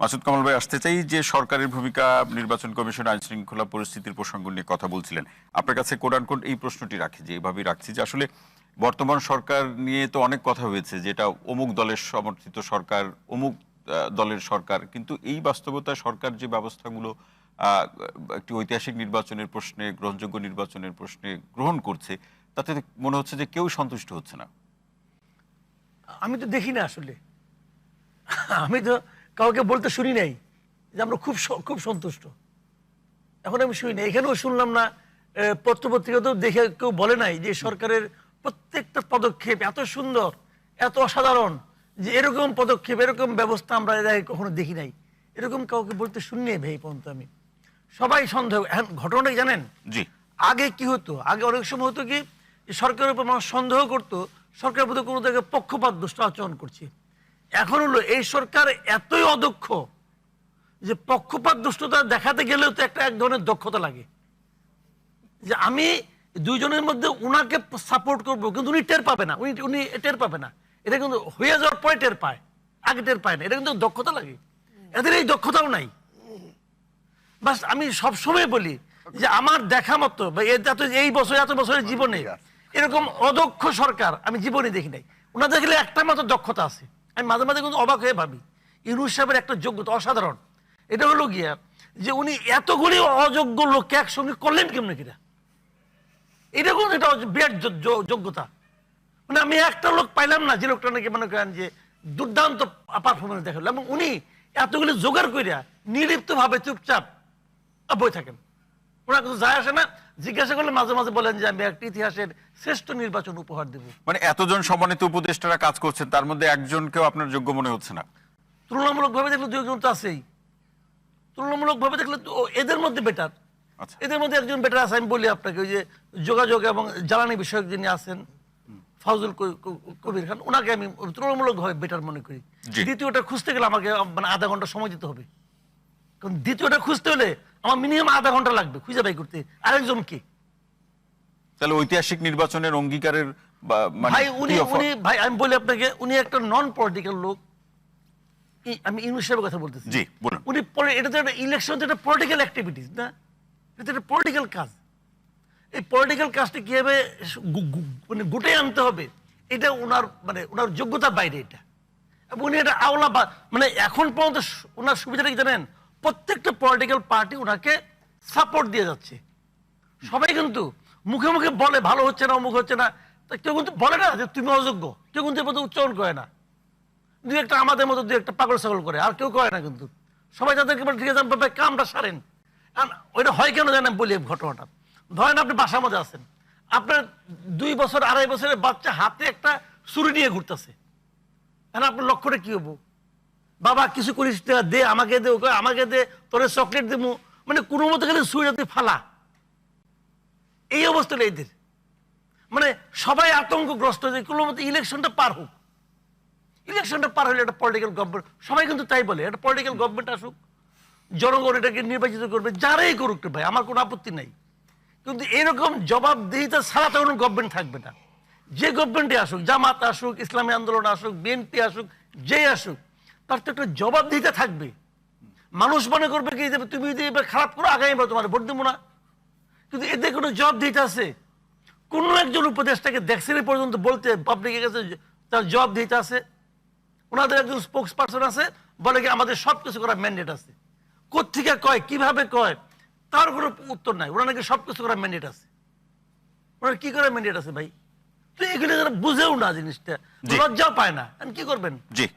মাসুদ কামাল ভাই, আসতে চাই যে সরকারের ভূমিকা নির্বাচন কমিশন আইন শৃঙ্খলা পরিস্থিতির প্রসঙ্গ নিয়ে কথা বলছিলেন। আপনার কাছে কোরআন কোড এই প্রশ্নটি রাখি, যে এইভাবেই রাখছি যে আসলে বর্তমান সরকার নিয়ে তো অনেক কথা হয়েছে, যেটা অমুক দলের সমর্থিত সরকার, অমুক দলের সরকার, কিন্তু এই বাস্তবতায় সরকার যে ব্যবস্থাগুলো একটি ঐতিহাসিক নির্বাচনের প্রশ্নে, গ্রহণযোগ্য নির্বাচনের প্রশ্নে গ্রহণ করছে, তাতে মনে হচ্ছে যে কেউ সন্তুষ্ট হচ্ছে না। আমি তো দেখি না আসলে। আমি তো কাউকে বলতে শুনি নাই যে আমরা খুব খুব সন্তুষ্ট। এখন আমি শুনি না এখানেও শুনলাম না পত্রপত্রিকাতেও দেখে কেউ বলে নাই যে সরকারের প্রত্যেকটা পদক্ষেপ এত সুন্দর এত অসাধারণ যে এরকম পদক্ষেপ এরকম ব্যবস্থা আমরা এর কখনো দেখি নাই। এরকম কাউকে বলতে শুনি নাই ভাই পর্যন্ত আমি। সবাই সন্দেহ। এখন ঘটনাটা জানেন? জি। আগে কি হতো? আগে অনেক সময় হতো কি সরকারের উপর মানুষ সন্দেহ করতো সরকার প্রতি কোনো জায়গায় পক্ষপাত দুষ্ট আচরণ করছে। এখন হলো এই সরকার এতই অদক্ষ যে পক্ষপাত দুষ্টতা দেখাতে গেলেও তো একটা এক ধরনের দক্ষতা লাগে। যে আমি দুইজনের মধ্যে উনাকে সাপোর্ট করব কিন্তু উনি টের পাবে না উনি উনি টের পাবে না। এটা কিন্তু হয়ে যাওয়ার পরে টের পায় আগে টের পায় না। এটা কিন্তু দক্ষতা লাগে। এদের এই দক্ষতাও নাই। বাস আমি সবসময় বলি যে আমার দেখা মতো এই বছর এত বছরের জীবনে এরকম অদক্ষ সরকার আমি জীবনে দেখি নাই। ওনাদের দেখলে একটা মাত্র দক্ষতা আছে। আমি মাঝে মাঝে কিন্তু অবাক হয়ে ভাবি। ইউনুস সাহেবের একটা যোগ্যতা অসাধারণ। এটা হলো গিয়া যে উনি এতগুলি অযোগ্য লোককে একসঙ্গে করলেন কেমন কিনা? এটা কিন্তু এটা বিরাট যোগ্যতা। মানে আমি একটা লোক পাইলাম না, যে লোকটা নাকি মনে করেন যে দুর্দান্ত পারফরমেন্স দেখাল। এবং উনি এতগুলি জোগাড় করিয়া নির্লিপ্ত ভাবে চুপচাপ বই থাকেন। ওনার কিছু যায় আসে না। জিজ্ঞাসা করলে মাঝে মাঝে বলেন যে আমি একটা ইতিহাসের শ্রেষ্ঠ নির্বাচন উপহার দেব। মানে এতজন সম্মানিত উপদেষ্টারা কাজ করছেন তার মধ্যে একজনকেও আপনার যোগ্য মনে হচ্ছে না? তুলনামূলক ভাবে দেখলে দুই তো আছেই। তুলনামূলক ভাবে দেখলে তো এদের মধ্যে বেটার আচ্ছা। এদের মধ্যে একজন বেটার আছে আমি বলি আপনাকে ওই যে যোগাযোগ এবং জ্বালানি বিষয়ক যিনি আছেন ফাউজুল কবির খান ওনাকে আমি তুলনামূলক ভাবে বেটার মনে করি। দ্বিতীয়টা খুঁজতে গেলে আমাকে মানে আধা ঘণ্টা সময় দিতে হবে। কারণ দ্বিতীয়টা খুঁজতে হলে আমার মিনিমাম আধা ঘণ্টা লাগবে খুঁজে বাই করতে। আরেকজন কি? তাহলে ঐতিহাসিক নির্বাচনের অঙ্গীকারের মানে ভাই উনি উনি ভাই আমি বলি আপনাকে উনি একটা নন পলিটিক্যাল লোক আমি ইউনুস সাহেবের কথা বলতেছি। জি, বলুন। উনি এটা তো একটা ইলেকশন তো একটা পলিটিক্যাল অ্যাক্টিভিটিস না? এটা তো একটা পলিটিক্যাল কাজ। এই পলিটিক্যাল কাজটা কীভাবে মানে গুটে আনতে হবে এটা ওনার মানে ওনার যোগ্যতার বাইরে এটা। এবং উনি এটা আওলা মানে এখন পর্যন্ত ওনার সুবিধাটা কি জানেন? প্রত্যেকটা পলিটিক্যাল পার্টি ওনাকে সাপোর্ট দিয়ে যাচ্ছে। সবাই কিন্তু মুখে মুখে বলে, ভালো হচ্ছে না, অমুক হচ্ছে না। কেউ কিন্তু বলে না যে তুমি অযোগ্য। কেউ কিন্তু এর উচ্চারণ করে না। দু একটা আমাদের মতো দু একটা পাগল ছাগল করে, আর কেউ করে না কিন্তু। সবাই তাদেরকে বলে, ঠিক আছে কামটা সারেন। ওইটা হয় কেন জানেন বলি ঘটনাটা। ধরেন আপনি বাসার মধ্যে আছেন। আপনার দুই বছর, আড়াই বছরের বাচ্চা হাতে একটা ছুরি নিয়ে ঘুরতেছে। এখন আপনার লক্ষ্যটা কী হব? বাবা, কিছু করিস দে, আমাকে দে, ওকে, আমাকে দে, তোরে চকলেট দেবো মানে কোনো মতো গেলে ছুরিটা তুই ফালা। এই অবস্থাটা এদের। মানে সবাই আতঙ্কগ্রস্ত যে কোনো মতো ইলেকশনটা পার হোক। ইলেকশনটা পার হলে একটা পলিটিক্যাল গভর্নমেন্ট সবাই কিন্তু তাই বলে, একটা পলিটিক্যাল গভর্নমেন্ট আসুক, জনগণ এটাকে নির্বাচিত করবে, যারাই করুক ভাই, আমার কোনো আপত্তি নাই। কিন্তু এরকম জবাবদিহিতা ছাড়া তো কোনো গভর্নমেন্ট থাকবে না। যে গভর্নমেন্টে আসুক, জামাত আসুক, ইসলামী আন্দোলন আসুক, বিএনপি আসুক, যেই আসুক তার তো একটা জবাবদিহিতা থাকবে। মানুষ মনে করবে কি তুমি যদি এবার খারাপ করো আগামীবার তোমার ভোট দেবো না। কিন্তু এতে কোনো জবাবদিহিতা আছে? কোনো একজন উপদেষ্টাকে দেখছেন পর্যন্ত বলতে পাবলিকের কাছে তার জবাবদিহিতা আছে? ওনাদের একজন স্পোক্স পার্সন আছে বলে কি আমাদের সব কিছু করার ম্যান্ডেট আছে। কোথেকে কয় কীভাবে কয় তার কোনো উত্তর নাই। ওনার নাকি সব কিছু করার ম্যান্ডেট আছে। ওনার কি করার ম্যান্ডেট আছে ভাই? তো এগুলো বুঝেও না জিনিসটা। লজ্জাও পায় না। কি করবেন? জি।